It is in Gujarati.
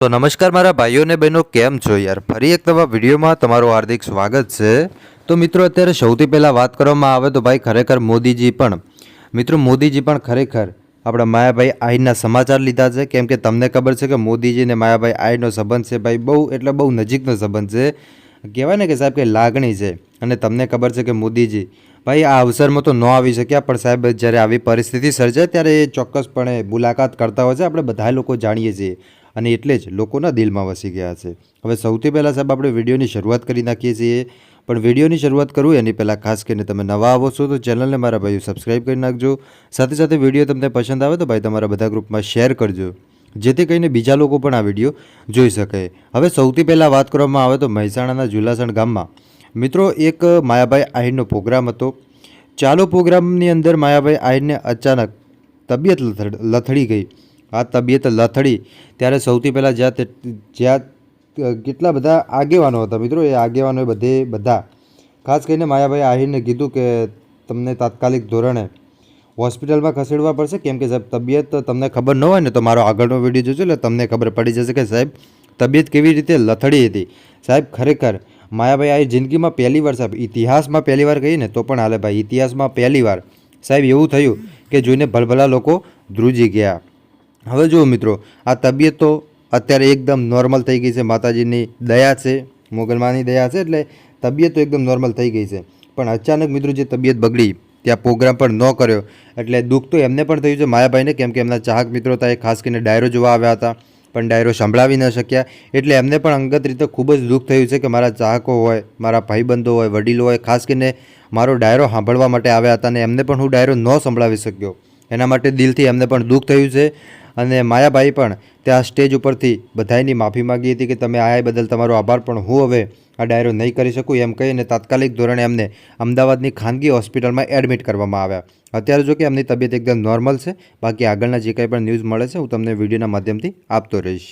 તો નમસ્કાર મારા ભાઈઓ અને બહેનો, કેમ છો યાર? ફરી એક નવા વિડીયોમાં તમારું હાર્દિક સ્વાગત છે. તો મિત્રો, અત્યારે સૌથી પહેલાં વાત કરવામાં આવે તો ભાઈ ખરેખર મોદીજી પણ, મિત્રો મોદીજી પણ ખરેખર આપણા માયાભાઈ આહિરના સમાચાર લીધા છે. કેમ કે તમને ખબર છે કે મોદીજી અને માયાભાઈ આહિરનો સંબંધ છે ભાઈ બહુ, એટલે બહુ નજીકનો સંબંધ છે. કહેવાય ને કે સાહેબ કે લાગણી છે. અને તમને ખબર છે કે મોદીજી ભાઈ આ અવસરમાં તો ન આવી શક્યા, પણ સાહેબ જ્યારે આવી પરિસ્થિતિ સર્જાય ત્યારે એ ચોક્કસપણે મુલાકાત કરતા હોય છે. આપણે બધા લોકો જાણીએ છીએ. અને એટલે જ લોકોના દિલમાં વસી ગયા છે. હવે સૌથી પહેલાં સાહેબ આપણે વિડીયોની શરૂઆત કરી નાખીએ છીએ. પણ વિડીયોની શરૂઆત કરું, એની પહેલાં ખાસ કરીને તમે નવા આવો છો તો ચેનલને મારા ભાઈઓ સબસ્ક્રાઈબ કરી નાખજો. સાથે સાથે વીડિયો તમને પસંદ આવે તો ભાઈ તમારા બધા ગ્રુપમાં શેર કરજો. જેથી કરીને બીજા લોકો પણ આ વીડિયો જોઈ શકે. હવે સૌથી પહેલાં વાત કરવામાં આવે તો મહેસાણાના જુલાસણ ગામમાં. મિત્રો, એક માયાભાઈ આહિરનો પ્રોગ્રામ હતો. ચાલો પ્રોગ્રામની અંદર માયાભાઈ આહિરને અચાનક તબિયત લથડ- લથડી ગઈ. આ તબિયત લથડી. ત્યારે સૌથી પહેલાં જ્યાં જ્યાં કેટલા બધા આગેવાનો હતા મિત્રો, એ આગેવાનોએ બધે બધા. ખાસ કરીને માયાભાઈ આહિરને કીધું કે તમને તાત્કાલિક ધોરણે હોસ્પિટલમાં ખસેડવા પડશે. કેમ કે સાહેબ, તબિયત તમને ખબર ન હોય ને તો મારો આગળનો વીડિયો જોજો એટલે તમને ખબર પડી જશે કે સાહેબ, તબિયત કેવી રીતે લથડી હતી. સાહેબ, ખરેખર માયાભાઈ આ જિંદગીમાં પહેલી વાર સાહેબ, ઇતિહાસમાં પહેલી વાર કહીએ ને તો પણ હાલે ભાઈ, ઇતિહાસમાં પહેલી વાર. સાહેબ, એવું થયું કે જોઈને ભલભલા લોકો ધ્રુજી ગયા. હવે જુઓ મિત્રો, આ તબિયત તો અત્યારે એકદમ નોર્મલ થઈ ગઈ છે, માતાજીની દયા છે, મોગલમાની દયા છે, એટલે તબિયત તો એકદમ નોર્મલ થઈ ગઈ છે. પણ અચાનક મિત્રો જે તબિયત બગડી, ત્યાં પ્રોગ્રામ પણ ન કર્યો, એટલે દુઃખ તો એમને પણ થયું છે. માયાભાઈને કેમ કે એમના ચાહક મિત્રો હતા એ ખાસ કરીને ડાયરો જોવા આવ્યા હતા, પણ ડાયરો સંભળાવી ન શક્યા, એટલે એમને પણ અંગત રીતે ખૂબ જ દુઃખ થયું છે કે મારા ચાહકો હોય, મારા ભાઈબંધો હોય, વડીલો હોય, ખાસ કરીને મારો ડાયરો સાંભળવા માટે આવ્યા હતા અને એમને પણ હું ડાયરો ન સંભળાવી શક્યો. એના માટે દિલથી એમને પણ દુઃખ થયું છે. અને માયાભાઈ પણ ત્યાં સ્ટેજ ઉપરથી બધાયની માફી માગી હતી કે તમે આયા બદલ તમારો આભાર પણ હું હવે આ ડાયરો નહીં કરી શકું એમ કહીને તાત્કાલિક ધોરણે એમને અમદાવાદની ખાનગી હોસ્પિટલમાં એડમિટ કરવામાં આવ્યા. અત્યારે જો કે એમની તબિયત એકદમ નોર્મલ છે. બાકી આગળના જે કંઈ પણ ન્યૂઝ મળે છે, હું તમને વિડીયોના માધ્યમથી આપતો રહીશ.